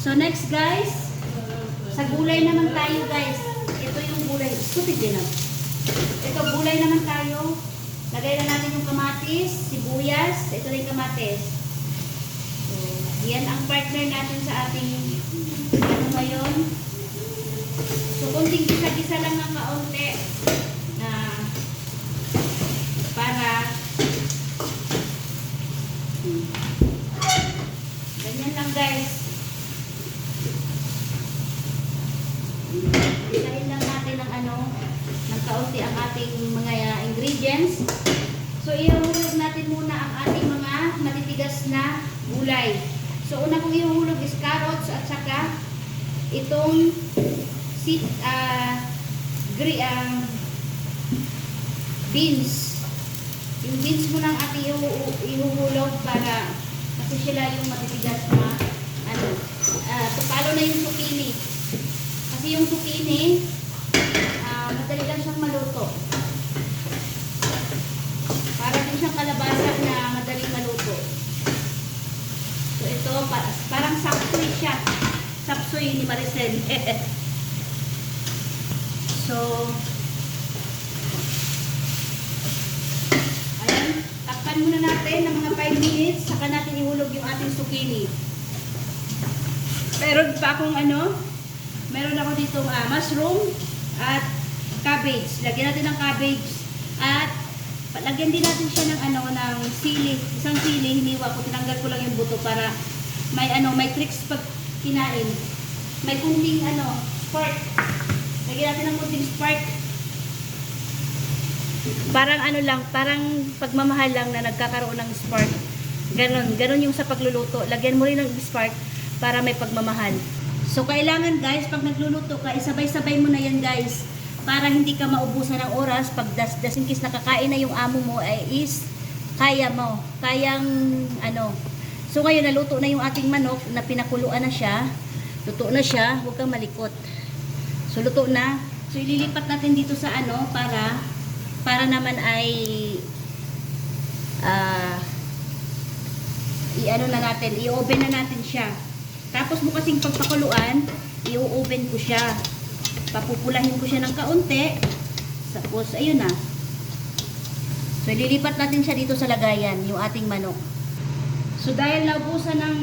So next guys, sa gulay naman tayo guys. Ito yung gulay. Stupid din ah. Ito gulay naman tayo. Lagay na natin yung kamatis, sibuyas. Ito yung kamatis. So, yan ang partner natin sa ating ano ngayon. So, kunting gisa-gisa lang ng kaunti na para Hmm. ganyan lang guys. Isahin lang natin ng ano, ng kaunti ang ating mga uh, ingredients. So, ihuhulog natin muna ang ating mga matitigas na gulay. So, una kong ihuhulog is carrots at saka itong sit, ah, gri, ah, beans. Yung beans mo lang ating ihu- ihuhulog para kasi sila yung matitigas na ano. Uh, tupalo na yung zucchini. Kasi yung zucchini, ah, madali lang siyang maluto. Para din siyang kalabasa na madaling maluto. So ito, pa- parang sapsoy siya. Sapsoy ni Maricel. so, ayan, takpan muna natin ng mga 5 minutes, saka natin ihulog yung ating zucchini. Meron pa akong ano, meron ako dito ah, mushroom at cabbage. Lagyan natin ng cabbage at lagyan din natin siya ng ano ng sili. Isang sili hiniwa ko, tinanggal ko lang yung buto para may ano, may tricks pag kinain. May kunting ano, spark. Lagyan natin ng kunting spark. Parang ano lang, parang pagmamahal lang na nagkakaroon ng spark. Ganon, ganon yung sa pagluluto. Lagyan mo rin ng spark para may pagmamahal. So, kailangan guys, pag nagluluto ka, isabay-sabay mo na yan guys. Para hindi ka maubusan ng oras. Pag das, das in case nakakain na yung amo mo, ay is kaya mo. Kayang, ano. So, ngayon, naluto na yung ating manok na pinakuluan na siya. Luto na siya. Huwag kang malikot. So, luto na. So, ililipat natin dito sa ano para para naman ay ah i-ano na natin, i-oven na natin siya. Tapos mo kasing pagpakuluan, i-oven ko siya. Papupulahin ko siya ng kaunti. Tapos, ayun na. So, ililipat natin siya dito sa lagayan, yung ating manok. So, dahil naubusan ng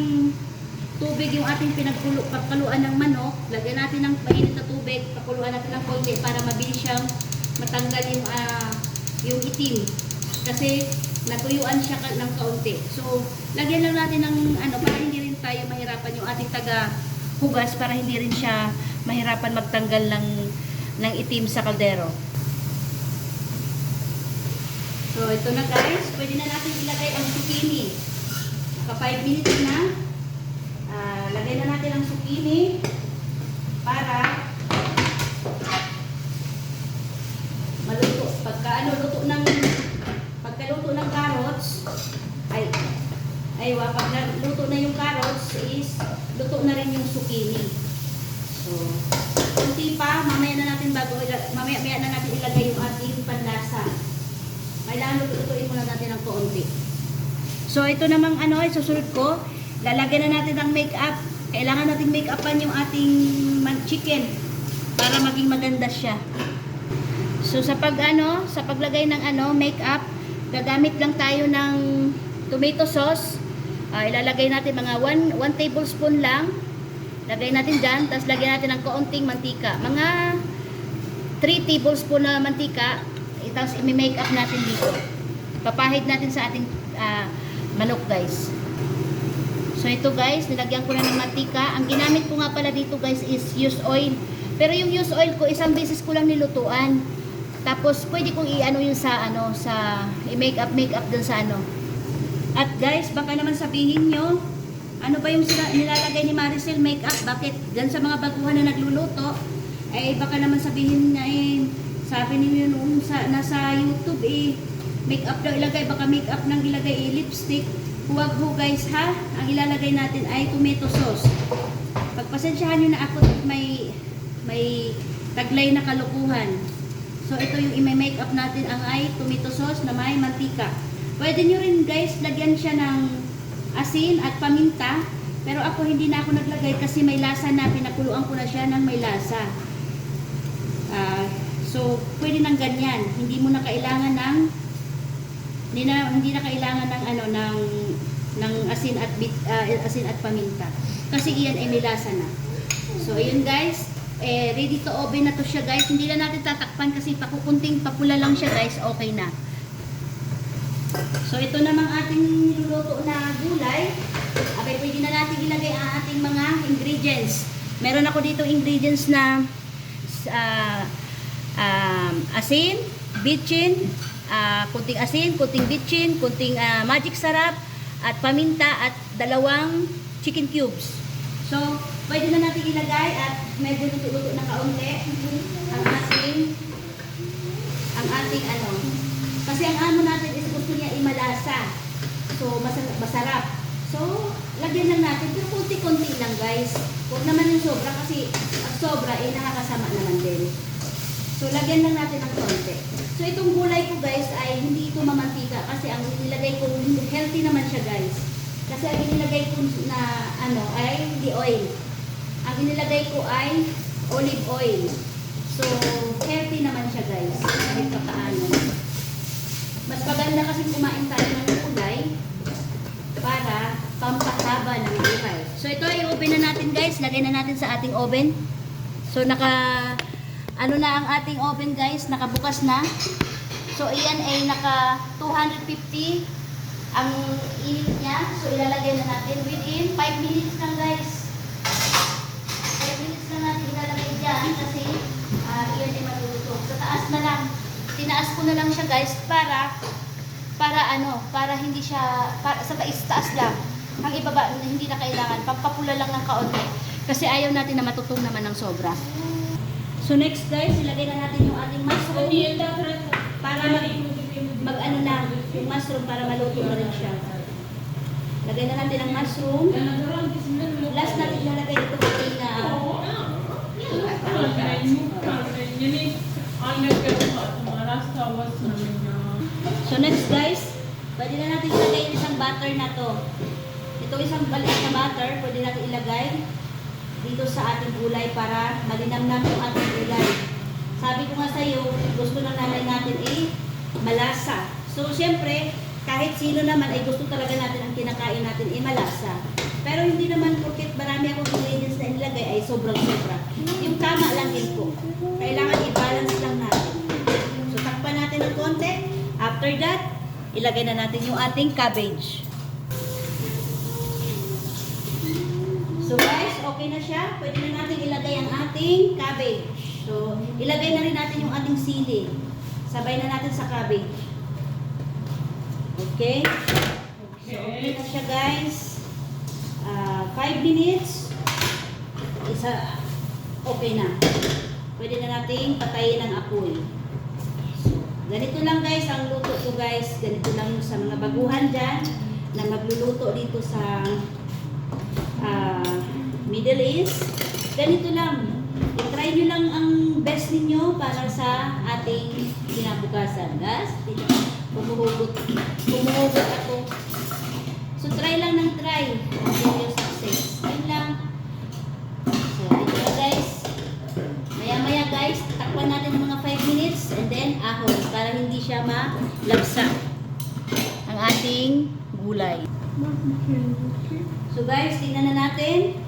tubig yung ating pinagpaluan ng manok, lagyan natin ng mainit na tubig, pakuluan natin ng konti para mabilis siyang matanggal yung, ah, yung itim. Kasi natuyuan siya ng kaunti. So, lagyan lang natin ng ano, para hindi rin tayo mahirapan yung ating taga hugas para hindi rin siya mahirapan magtanggal ng, ng itim sa kaldero. So, ito na guys. Pwede na natin ilagay ang zucchini. Naka 5 minutes na. Ah, lagay na natin ang zucchini para maluto. Pagka ano, luto ng pagkaluto ng carrots, ay, ay wa, pag luto na yung carrots is, luto na rin yung zucchini. So, kunti pa, mamaya na natin bago, ila- mamaya, mamaya na natin ilagay yung ating panlasa. Kailangan lutuin muna natin ng kaunti. So, ito namang ano, susunod ko, lalagyan na natin ng makeup. Kailangan natin make-upan yung ating chicken para maging maganda siya. So sa pag ano, sa paglagay ng ano, makeup, gagamit lang tayo ng tomato sauce. Ah, ilalagay natin mga 1 1 tablespoon lang. Lagay natin diyan, tapos lagyan natin ng kaunting mantika. Mga 3 tablespoon na mantika, eh, tapos i-make up natin dito. Papahid natin sa ating ah, manok, guys. So ito guys, nilagyan ko na ng mantika. Ang ginamit ko nga pala dito guys is used oil. Pero yung used oil ko, isang beses ko lang nilutuan. Tapos pwede kong i-ano yun sa ano sa i-make up make up dun sa ano. At guys, baka naman sabihin nyo, ano ba yung nilalagay ni Maricel make up? Bakit dyan sa mga baguhan na nagluluto, eh baka naman sabihin na eh, sabi niyo noong sa, nasa YouTube eh, make up daw ilagay, baka make up nang ilagay eh, lipstick. Huwag ho guys ha, ang ilalagay natin ay tomato sauce. Pagpasensyahan nyo na ako may, may taglay na kalukuhan. So ito yung i-make up natin ang ay tomato sauce na may mantika. Pwede nyo rin guys lagyan siya ng asin at paminta Pero ako hindi na ako naglagay kasi may lasa na, pinakuluan ko na siya ng may lasa. So, pwede nang ganyan. Hindi mo na kailangan ng hindi na hindi na kailangan ng ano ng ng asin at bit, ah, asin at paminta. Kasi iyan ay may lasa na. So, ayun guys. Eh, ready to oven na to siya guys. Hindi na natin tatakpan kasi pakukunting papula lang siya guys. Okay na. So, ito namang ating niluluto na gulay. Okay, pwede na natin ilagay ang ating mga ingredients. Meron ako dito ingredients na ah, um, asin, bitchin, ah, kunting asin, kunting bitchin, kunting ah, magic sarap, at paminta, at dalawang chicken cubes. So, pwede na natin ilagay at medyo luto-luto na kaunti ang ating ang ating ano. Kasi ang amo natin is gusto niya imalasa. So, masarap. So, lagyan lang natin. Pero konti-konti lang guys. Huwag naman yung sobra kasi ang sobra eh nakakasama naman din. So, lagyan lang natin ng konti. So, itong gulay ko guys ay hindi ito mamantika kasi ang nilagay ko, healthy naman siya guys. Kasi ang inilagay ko na ano ay hindi oil. Ang inilagay ko ay olive oil. So, healthy naman siya guys. Kahit pa paano. Mas maganda kasi kumain tayo ng gulay para pampahaba ng buhay. So, ito ay open na natin guys. Lagay na natin sa ating oven. So, naka ano na ang ating oven guys, nakabukas na. So, iyan ay naka 250 ang init niya. So, ilalagay na natin within 5 minutes lang guys. 5 minutes lang natin ilalagay dyan kasi ah, iyan ay maluluto. Sa taas na lang. Tinaas ko na lang siya guys para para ano, para hindi siya para, sa taas taas lang. Ang ibaba hindi na kailangan, pampapula lang ng kaunti. Kasi ayaw natin na matutong naman ng sobra. So next guys, ilagay na natin yung ating mushroom para mag, mag ano na, yung mushroom para maluto na rin siya. Lagay na natin ang mushroom. Last natin ilalagay ito ating uh, So next guys, pwede na natin ilagay yung isang butter na to. Ito isang baliit na butter, pwede natin ilagay dito sa ating gulay para malinamnam yung ating gulay. Sabi ko nga sa iyo, gusto ng nanay natin eh, malasa. So siyempre, kahit sino naman ay gusto talaga natin ang kinakain natin eh malasa. Pero hindi naman porket marami akong ingredients na inilagay ay sobrang sobra. Yung tama lang din po. Kailangan i-balance lang natin. So takpan natin ng konti. After that, ilagay na natin yung ating cabbage. So guys, okay na siya. Pwede na natin ilagay ang ating cabbage. So, ilagay na rin natin yung ating sili. Sabay na natin sa cabbage. Okay? So, okay na siya guys. 5 minutes. Isa, okay na. Pwede na nating patayin ang apoy. Ganito lang guys ang luto ko guys. Ganito lang sa mga baguhan dyan na magluluto dito sa ah, Middle East. Ganito lang. I-try nyo lang ang best ninyo para sa ating kinabukasan. Guys, pumuhugot. Pumuhugot ako. So, try lang ng try. Until your success. Yun lang. So, ito na guys. Maya-maya guys, takpan natin ng mga 5 minutes and then ahon para hindi siya malabsa ang ating gulay. So guys, tingnan na natin.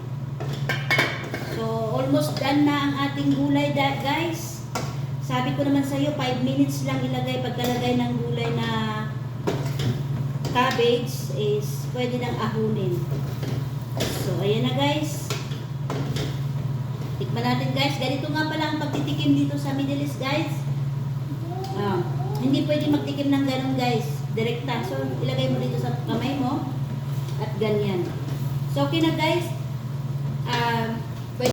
So, almost done na ang ating gulay da- guys. Sabi ko naman sa iyo, 5 minutes lang ilagay pagkalagay ng gulay na cabbage is pwede nang ahunin. So, ayan na guys. Tikman natin guys. Ganito nga pala ang pagtitikim dito sa Middle East guys. Ah, hindi pwede magtikim ng ganun guys. Direkta. So, ilagay mo dito sa kamay mo. At ganyan. So, okay na guys.